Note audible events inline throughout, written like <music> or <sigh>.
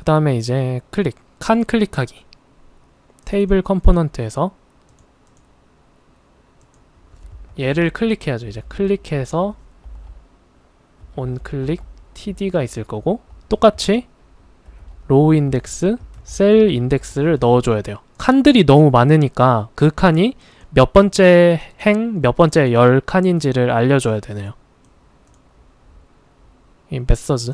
그 다음에 이제 클릭, 칸 클릭하기. 테이블 컴포넌트에서 얘를 클릭해야죠. 이제 클릭해서 온 클릭 td가 있을 거고 똑같이 로우 인덱스, 셀 인덱스를 넣어줘야 돼요. 칸들이 너무 많으니까 그 칸이 몇 번째 행, 몇 번째 열 칸인지를 알려줘야 되네요. 이 메서즈.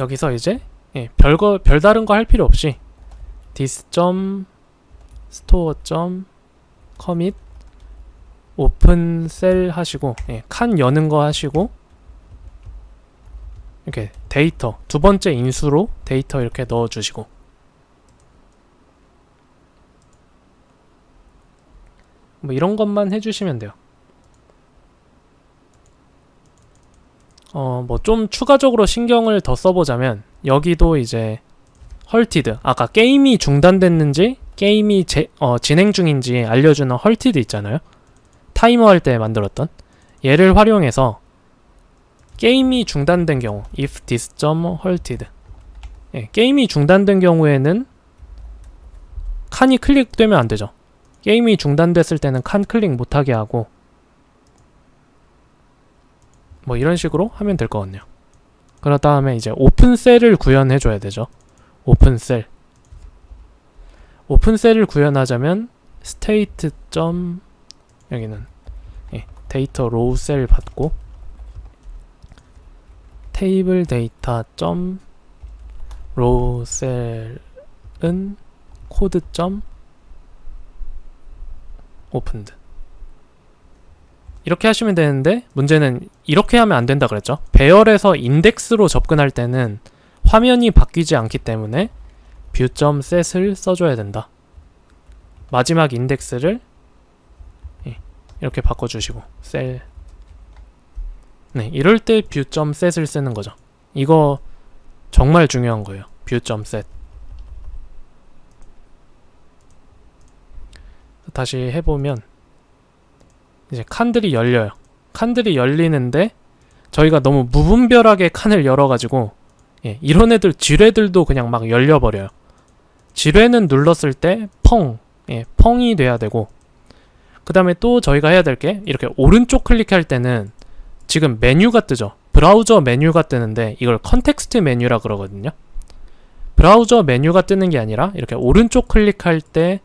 여기서 이제 예, 별거 별다른 거 할 필요 없이 this 점 store 점 commit 오픈 셀 하시고 예, 칸 여는 거 하시고 이렇게 데이터 두 번째 인수로 데이터 이렇게 넣어 주시고 뭐 이런 것만 해주시면 돼요. 어, 뭐 좀 추가적으로 신경을 더 써보자면 여기도 이제 헐티드 아까 게임이 중단됐는지 게임이 제, 어, 진행 중인지 알려주는 헐티드 있잖아요. 타이머 할 때 만들었던 얘를 활용해서 게임이 중단된 경우 if this 점 halted 예, 게임이 중단된 경우에는 칸이 클릭되면 안 되죠. 게임이 중단됐을 때는 칸 클릭 못하게 하고 뭐 이런 식으로 하면 될 것 같네요. 그런 다음에 이제 오픈 셀을 구현해 줘야 되죠. 오픈 셀. 오픈 셀을 구현하자면 state 점 여기는 예, 데이터 로우 셀 받고 테이블 데이터 점 로우 셀은 코드 점 오픈드 이렇게 하시면 되는데 문제는 이렇게 하면 안 된다 그랬죠. 배열에서 인덱스로 접근할 때는 화면이 바뀌지 않기 때문에 뷰점 셋을 써줘야 된다. 마지막 인덱스를 예, 이렇게 바꿔주시고 셀. 네, 이럴 때 뷰점 셋을 쓰는 거죠. 이거 정말 중요한 거예요. 뷰점 셋. 다시 해보면 이제 칸들이 열려요. 칸들이 열리는데 저희가 너무 무분별하게 칸을 열어가지고 예, 이런 애들 지뢰들도 그냥 막 열려버려요. 지뢰는 눌렀을 때 펑, 예, 펑이 돼야 되고 그 다음에 또 저희가 해야 될 게 이렇게 오른쪽 클릭할 때는 지금 메뉴가 뜨죠. 브라우저 메뉴가 뜨는데 이걸 컨텍스트 메뉴라 그러거든요. 브라우저 메뉴가 뜨는 게 아니라 이렇게 오른쪽 클릭할 때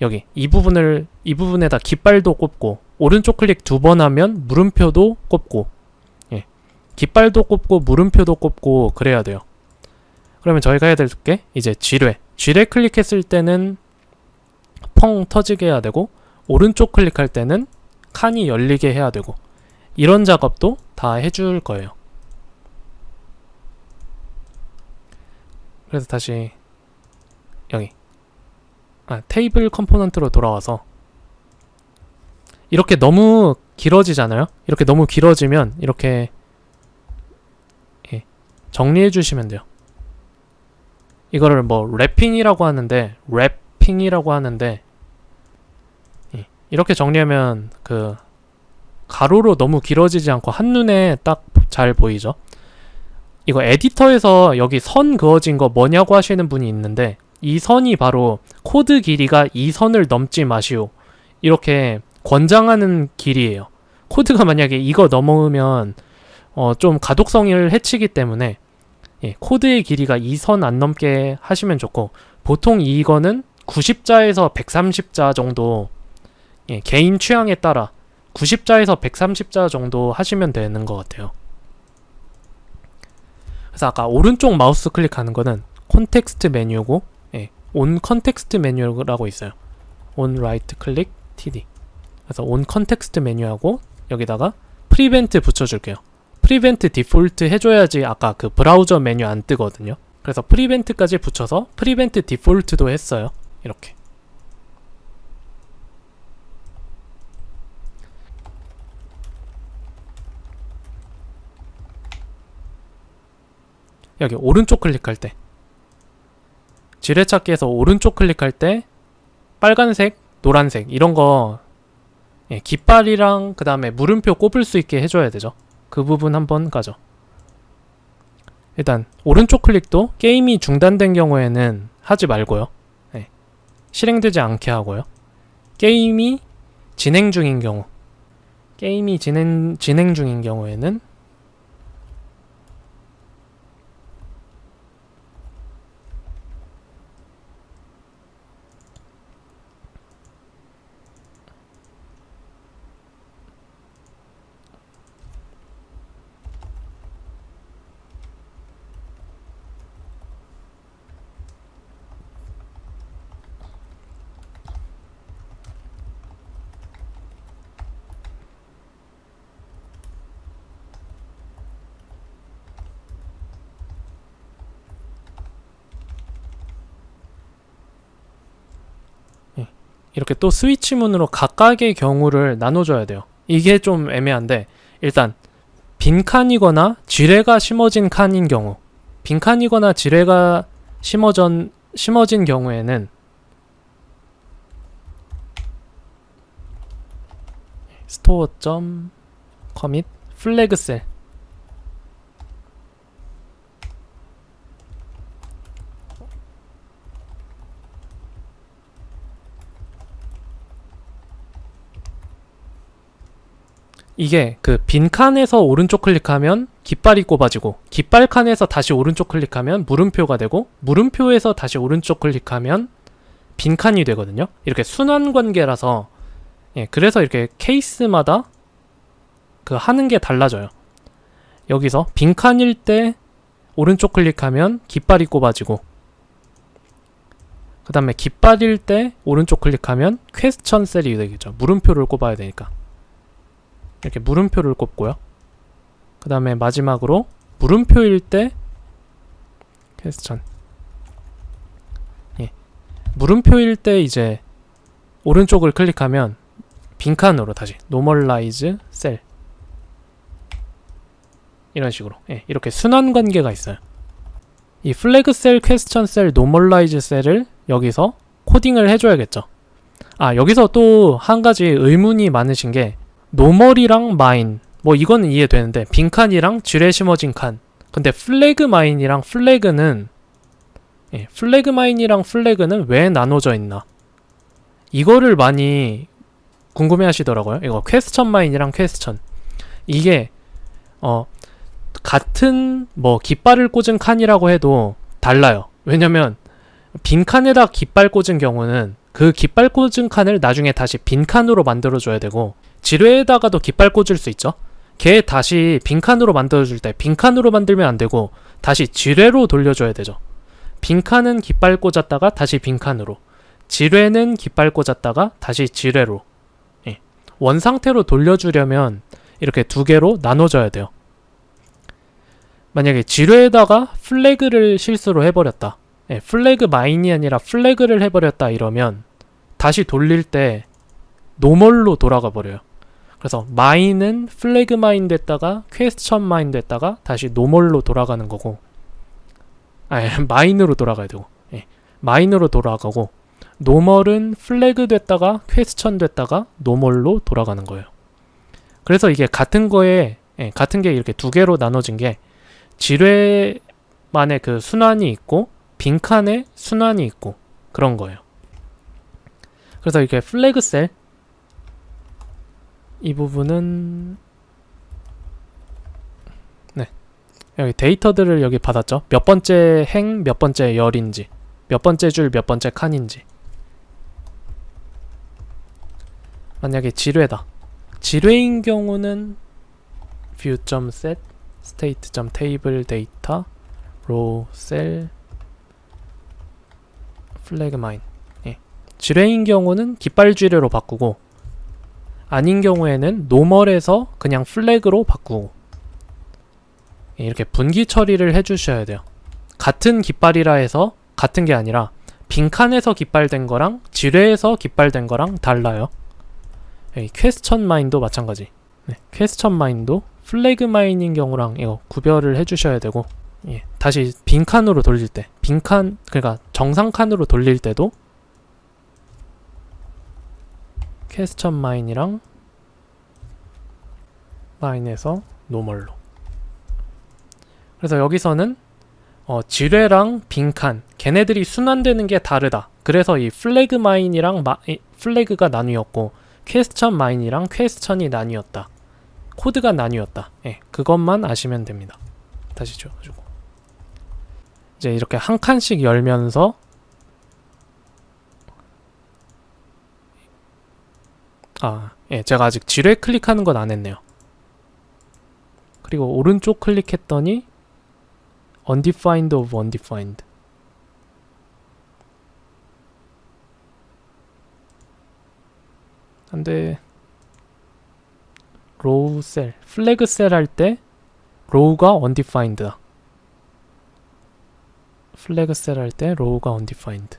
여기 이 부분을 이 부분에다 깃발도 꼽고 오른쪽 클릭 두 번 하면 물음표도 꼽고 예. 깃발도 꼽고 물음표도 꼽고 그래야 돼요. 그러면 저희가 해야 될 게 이제 지뢰. 지뢰 클릭했을 때는 펑 터지게 해야 되고 오른쪽 클릭할 때는 칸이 열리게 해야 되고 이런 작업도 다 해줄 거예요. 그래서 다시 여기 아, 테이블 컴포넌트로 돌아와서 이렇게 너무 길어지잖아요. 이렇게 너무 길어지면 이렇게 예, 정리해 주시면 돼요. 이거를 뭐 랩핑이라고 하는데 랩핑이라고 하는데 예, 이렇게 정리하면 그 가로로 너무 길어지지 않고 한눈에 딱 잘 보이죠. 이거 에디터에서 여기 선 그어진 거 뭐냐고 하시는 분이 있는데 이 선이 바로 코드 길이가 이 선을 넘지 마시오. 이렇게 권장하는 길이에요. 코드가 만약에 이거 넘으면 어, 좀 가독성을 해치기 때문에 예, 코드의 길이가 이 선 안 넘게 하시면 좋고 보통 이거는 90자에서 130자 정도 예, 개인 취향에 따라 90자에서 130자 정도 하시면 되는 것 같아요. 그래서 아까 오른쪽 마우스 클릭하는 거는 콘텍스트 메뉴고 예, 온 컨텍스트 메뉴라고 있어요. 온 라이트 클릭 td. 그래서 온 컨텍스트 메뉴하고 여기다가 프리벤트 붙여줄게요. 프리벤트 디폴트 해줘야지 아까 그 브라우저 메뉴 안 뜨거든요. 그래서 프리벤트까지 붙여서 프리벤트 디폴트도 했어요. 이렇게. 여기 오른쪽 클릭할 때 지뢰찾기에서 오른쪽 클릭할 때 빨간색, 노란색 이런 거 예, 깃발이랑 그 다음에 물음표 꼽을 수 있게 해줘야 되죠. 그 부분 한번 가죠. 일단 오른쪽 클릭도 게임이 중단된 경우에는 하지 말고요. 예, 실행되지 않게 하고요. 게임이 진행 중인 경우, 게임이 진행 진행 중인 경우에는 이렇게 또 스위치 문으로 각각의 경우를 나눠줘야 돼요. 이게 좀 애매한데 일단 빈 칸이거나 지뢰가 심어진 칸인 경우 빈 칸이거나 지뢰가 심어전 심어진 경우에는 스토어 점 커밋 플래그 셀 이게 그 빈 칸에서 오른쪽 클릭하면 깃발이 꼽아지고 깃발 칸에서 다시 오른쪽 클릭하면 물음표가 되고 물음표에서 다시 오른쪽 클릭하면 빈 칸이 되거든요. 이렇게 순환 관계라서 예, 그래서 이렇게 케이스마다 그 하는 게 달라져요. 여기서 빈 칸일 때 오른쪽 클릭하면 깃발이 꼽아지고 그 다음에 깃발일 때 오른쪽 클릭하면 퀘스천 셀이 되겠죠. 물음표를 꼽아야 되니까. 이렇게 물음표를 꼽고요. 그 다음에 마지막으로 물음표일 때 퀘스천 예. 물음표일 때 이제 오른쪽을 클릭하면 빈칸으로 다시 노멀라이즈 셀 이런 식으로 예, 이렇게 순환 관계가 있어요. 이 플래그 셀, 퀘스천 셀, 노멀라이즈 셀을 여기서 코딩을 해줘야겠죠. 아 여기서 또 한 가지 의문이 많으신 게 노멀이랑 마인. 뭐 이거는 이해되는데 빈칸이랑 지뢰 심어진 칸. 근데 플래그 마인이랑 플래그는 예, 플래그 마인이랑 플래그는 왜 나눠져 있나? 이거를 많이 궁금해 하시더라고요. 이거 퀘스천 마인이랑 퀘스천. 이게 어 같은 뭐 깃발을 꽂은 칸이라고 해도 달라요. 왜냐면 빈 칸에다 깃발 꽂은 경우는 그 깃발 꽂은 칸을 나중에 다시 빈 칸으로 만들어 줘야 되고 지뢰에다가도 깃발 꽂을 수 있죠. 걔 다시 빈칸으로 만들어줄 때 빈칸으로 만들면 안 되고 다시 지뢰로 돌려줘야 되죠. 빈칸은 깃발 꽂았다가 다시 빈칸으로 지뢰는 깃발 꽂았다가 다시 지뢰로 예. 원 상태로 돌려주려면 이렇게 두 개로 나눠져야 돼요. 만약에 지뢰에다가 플래그를 실수로 해버렸다. 예, 플래그 마인이 아니라 플래그를 해버렸다 이러면 다시 돌릴 때 노멀로 돌아가 버려요. 그래서 마인은 플래그 마인 됐다가 퀘스천 마인 됐다가 다시 노멀로 돌아가는 거고 아 <laughs> 마인으로 돌아가야 되고 예, 마인으로 돌아가고 노멀은 플래그 됐다가 퀘스천 됐다가 노멀로 돌아가는 거예요. 그래서 이게 같은 거에 예, 같은 게 이렇게 두 개로 나눠진 게 지뢰만의 그 순환이 있고 빈칸에 순환이 있고 그런 거예요. 그래서 이렇게 플래그 셀 이 부분은 네. 여기 데이터들을 여기 받았죠? 몇 번째 행 몇 번째 열인지 몇 번째 줄 몇 번째 칸인지. 만약에 지뢰다. 지뢰인 경우는 view.set state.table data row cell flag mine. 예. 지뢰인 경우는 깃발 지뢰로 바꾸고 아닌 경우에는 노멀에서 그냥 플래그로 바꾸고 예, 이렇게 분기 처리를 해주셔야 돼요. 같은 깃발이라 해서 같은 게 아니라 빈칸에서 깃발된 거랑 지뢰에서 깃발된 거랑 달라요. 여기 퀘스천 마인도 마찬가지. 네, 퀘스천 마인도 플래그 마인인 경우랑 이거 구별을 해주셔야 되고 예, 다시 빈칸으로 돌릴 때 빈칸 그러니까 정상 칸으로 돌릴 때도 퀘스천 마인이랑 마인에서 노멀로. 그래서 여기서는 어, 지뢰랑 빈칸 걔네들이 순환되는 게 다르다. 그래서 이 플래그 마인이랑 마, 이, 플래그가 나뉘었고 퀘스천 마인이랑 퀘스천이 나뉘었다. 코드가 나뉘었다. 예, 그것만 아시면 됩니다. 다시 줘가지고 이제 이렇게 한 칸씩 열면서 아, 예, 제가 아직 지뢰 클릭하는 건 안 했네요. 그리고 오른쪽 클릭했더니 undefined of undefined. 안돼. 로우 셀, 플래그 셀 할 때 로우가 undefined다. 플래그 셀 할 때 로우가 undefined.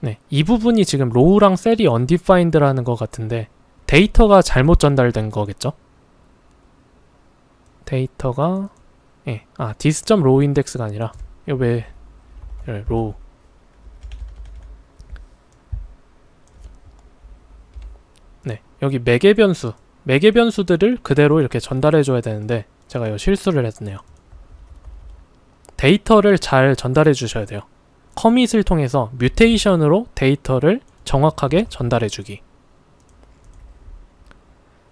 네, 이 부분이 지금 로우랑 셀이 undefined라는 것 같은데 데이터가 잘못 전달된 거겠죠? 데이터가 예, 아 로우 인덱스가 아니라 이거 왜 예, 로우 네, 여기 매개 변수 매개 변수들을 그대로 이렇게 전달해 줘야 되는데 제가 이 실수를 했네요. 데이터를 잘 전달해 주셔야 돼요. 커밋을 통해서 뮤테이션으로 데이터를 정확하게 전달해 주기.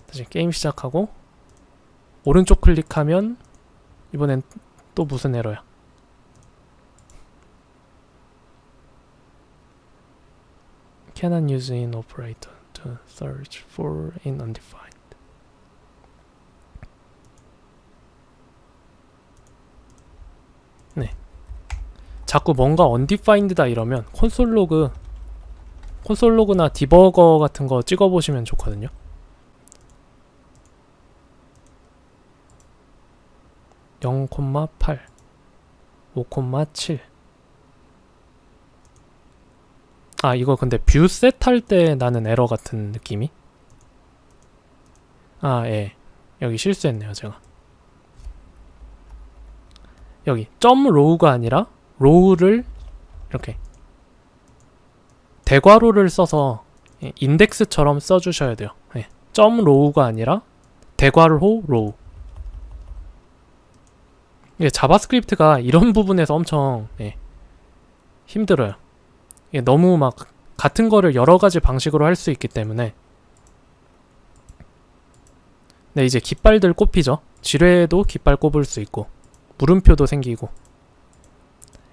다시 게임 시작하고 오른쪽 클릭하면 이번엔 또 무슨 에러야? Cannot use in to search for in undefined. 네. 자꾸 뭔가 undefined다 이러면 콘솔 로그 콘솔 로그나 디버거 같은 거 찍어 보시면 좋거든요. (0,8) 5,7 아 이거 근데 뷰셋 할 때 나는 에러 같은 느낌이? 아 예. 여기 실수했네요 제가. 여기 점 로우가 아니라 로우를 이렇게 대괄호를 써서 예, 인덱스처럼 써주셔야 돼요 예, 점 로우가 아니라 대괄호 로우 이게 자바스크립트가 이런 부분에서 엄청 예, 힘들어요. 이게 너무 막 같은 거를 여러 가지 방식으로 할 수 있기 때문에 네 이제 깃발들 꼽히죠. 지뢰에도 깃발 꼽을 수 있고 물음표도 생기고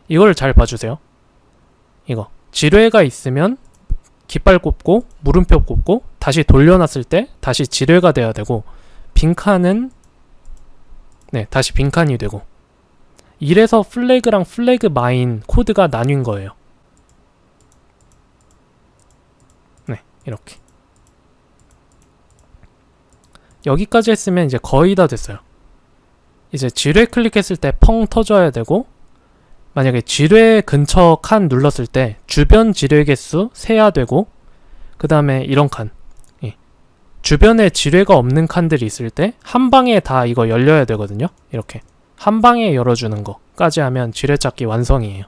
이걸 잘 봐주세요. 이거 지뢰가 있으면 깃발 꼽고 물음표 꼽고 다시 돌려놨을 때 다시 지뢰가 돼야 되고 빈칸은 네 다시 빈칸이 되고 이래서 플래그랑 플래그 마인 코드가 나뉜 거예요. 네, 이렇게. 여기까지 했으면 이제 거의 다 됐어요. 이제 지뢰 클릭했을 때 펑 터져야 되고 만약에 지뢰 근처 칸 눌렀을 때 주변 지뢰 개수 세야 되고 그 다음에 이런 칸 예. 주변에 지뢰가 없는 칸들이 있을 때 한 방에 다 이거 열려야 되거든요. 이렇게 한 방에 열어주는 거까지 하면 지뢰 찾기 완성이에요.